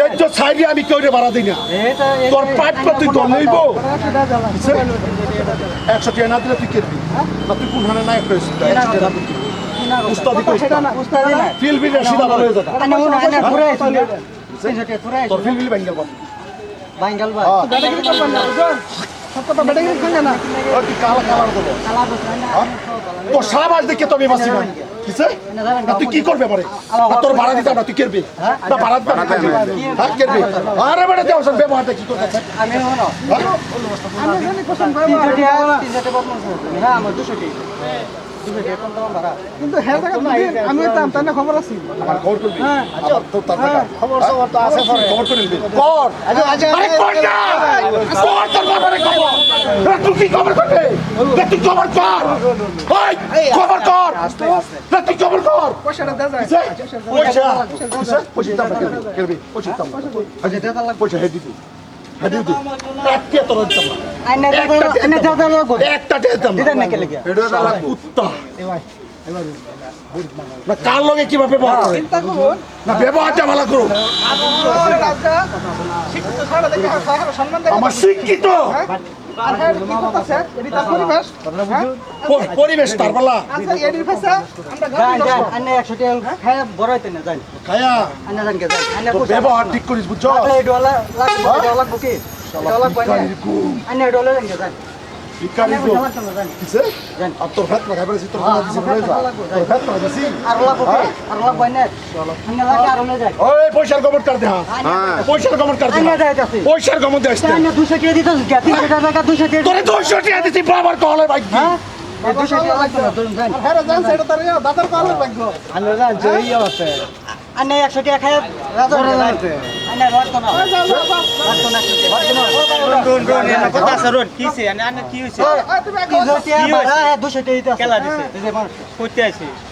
লেজ্জ সাইডে আমি কেউ ভাড়া দিই না। তোর পাইপ পা তুই দল লইব? একশো টাকা না দিলে তুই কেটবি না তুই কোন হানে উস্তাদি বিল হয়ে তোর ফিল বিল ভাঙ্গা বাঙ্গাল বা হ্যাঁ। করবেন না সত্যটা ব্যাটারি খাঙ্গে না। ও কালা কালার দেবো কালা বসে না। তোর সাবাস দেখে তো আমি বাঁচি না। কিসে? তুই কি করবে পরে? তোর ভাড়া দিতাম না তুই কেরবি না ভাড়া দিতে না হ্যাঁ কেরবি আরে বেটা ব্যবহারটা কি করতেছে আমি আমি জানি করে বদমাশ হ্যাঁ আমার দুশো দাম কিন্তু হ্যাঁ আমি তাম না খবর আছে আমার খবর করবি হ্যাঁ। তো তার খবর সবর তো আছে পরে। খবর করে নিবি কর আরে কর না কর তোর বাবারে খবর তুই কি খবর করবে তুই খবর কর ওই খবর কর এ, তুই খবর কর পয়সাটা দেওয়া যায় কিসে? পয়সা? পয়সা দাম কেরবি কেরবি পয়সা দাম আচ্ছা লাগ পয়সা হেডি দি কার লগে কীভাবে ব্যবহার করে? চিন্তা করুন। না ব্যবহারটা ভালো করো আমার শিক্ষিত আর হ্যাঁ কি পরিবেশ। হ্যাঁ? পরিবেশ তার বলা আচ্ছা কে পয়সা ব্যবহার ঠিক করিস বুঝছ? এই ডলার লাগবো ডলার লাগবো কি? ডলার লাগবো আইনে ডলার পয়সার গমন কার দে হ্যাঁ। পয়সার গমন কার হ্যাঁ। কাছে পয়সার গমন দে আসতে। আইনে দুশো টাকা দিতে দুশো বাবার? হ্যাঁ এই দুশো হ্যাঁ দাদার খায় রাজা হ্যাঁ, দুশো টাকা দিতে আছে। কেলা। হ্যাঁ, টাকা। ব্যবহারটা কালো কত আছে টিয়া হ্যাঁ, দেখে একশো টাকা দিতে হবে, আমার দুশো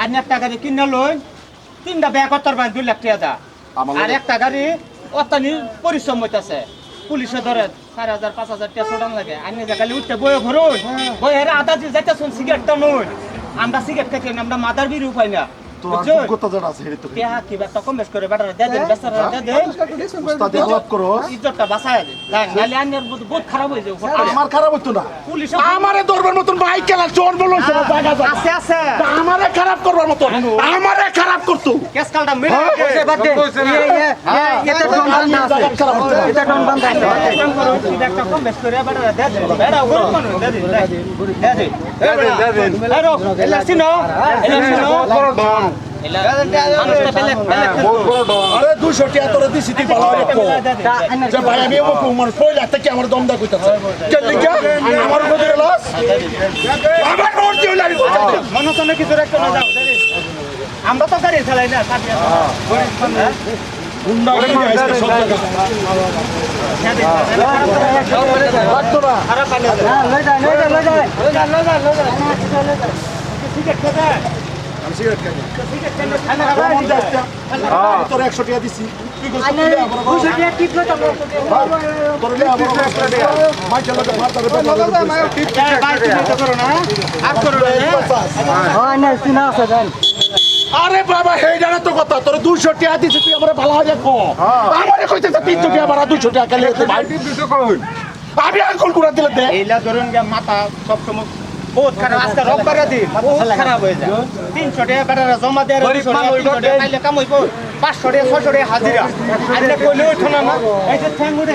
আর একটা গাড়ি কিনে লই তিনটা ব্যাগ কত দুই লাখ টাকা দা। আর একটা গাড়ি অত্যানি পরিশ্রম হইতাছে। পুলিশে ধরে, চার হাজার, পাঁচ হাজার টাকা ছোটান লাগে। আমি যে খালি উঠতে বয়ে ঘুরুন বয়ে আদা দিয়ে যাইতেছুন সিগারেটটা নই আমরা সিগারেট খাইছি আমরা মাদার বিড়ি উপায় না। তো বুঝছ যোগ্যতা যেটা আছে সেটা তো টেহা কি একটা কম বেশ করে বেটারা দে দেন বেচারা দে দেন একটু ডিসকাউন্ট করে উস্তাদি আলাপ করো ইজ্জতটা বাঁচায় দেন নাহলে আন্যের বহুত খারাপ হয়ে যাবে আমার খারাপ হতো না পুলিশ আমারে ধরবার মতন বাইক খেলা চোর বলো জায়গা জায়গা আছে আছে আমারে খারাপ করবার মতন আমারে খারাপ করতো কেস কালটা মিলে হ্যাঁ? বাদ দে। ইয়ে, ইয়ে, ইয়ে, এতে ডন বান্ধা আছে। জায়গা খারাপ হতো এতে ডন বান্ধা আছে। একটা কম বেশ করে বেটারা দে দেন বেটা গরম মানুষ দে দিন দে দিন দে দিন দে দিন আরও এলা সিনো এলা সিনো এলা মানুষটা বেলে বেলে আরে দুশো টাকা আমার দম দা কইতাছে। কে লিখা? আমার উপর দিয়ে লাস। আবার নোট দিও লাগি কইতাছে মনে তো নাকি তোরা কেন যাও আমরা তো গাড়ি চালাই না সিগারেট খেতে আমি খাই সিগারেট খেলে খানা কেমন দেখতে আমি তোর 100 টাকা দিছি তুই কইছিস আইনে তুই আমার দুশো টাকা। টিপ লই যাব। তোর লে আমার মাই চলো তো মারতে হবে। ভাই তুমি তো করো না আর করো হ্যাঁ, বাবা হেই জানা তো কথা তোর 200 টাকা দিছি তুই আমার ভালো হয়ে। কো আমারে কইতেছে 300 টাকা বাড়া 200 টাকা ভাই। আমি আর কোন কুড়া দিলে দে। এইলা ধরুন মাথা সব সময় বহুত খারাপ। আজকে রোববারে দিন। বহুত খারাপ হয়ে যায়। তিনশো টাকা বেটারা জমা দেয় দুশো টাকা তিনশো টাকা পাইলে কাম হইব। পাঁচশো টাকা ছশো টাকা হাজিরা। আইলে কইলে ওঠো না এই যে ঠ্যাং উঠে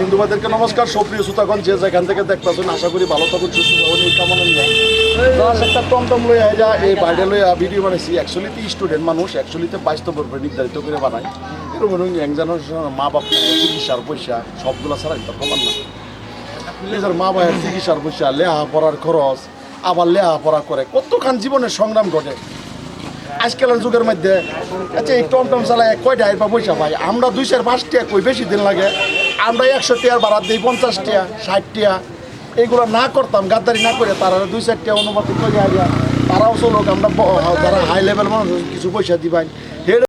হিন্দুবাদেরকে নমস্কার সপ্রিয় সুতাগণ যে যেখান থেকে দেখতেছেন আশা করি ভালো থাকুন সুস্থ থাকুন এই কামনা নিয়ে। প্লাস একটা টমটম লইয়া যা এই বাইরে লইয়া ভিডিও বানাইছি। অ্যাকচুয়ালিতে স্টুডেন্ট মানুষ অ্যাকচুয়ালিতে বাস্তব নির্ধারিত করে বানাই এরকম ইয়াং মা বাপ চিকিৎসার পয়সা, সবগুলো ছাড়া এটা প্রমাণ না। নিজের মা বাবার চিকিৎসার পয়সা লেহা পড়ার খরচ, আবার লেহা পড়া করে কতখান জীবনের সংগ্রাম ঘটে। আজকালের যুগের মধ্যে আচ্ছা এই টমটম চালায় কয়টা এরপর পয়সা পাই আমরা দুই চার পাঁচ টাকা কই বেশি দিন লাগে? আমরা একশো টাকার ভাড়া দিই পঞ্চাশ টাকা ষাট টাকা এইগুলো না করতাম, গাদ্দারি না করে তারা দুই চার টাকা অনুমতি করে তারাও চলুক, আমরা যারা হাই লেভেল মানুষ, কিছু পয়সা দিবাই।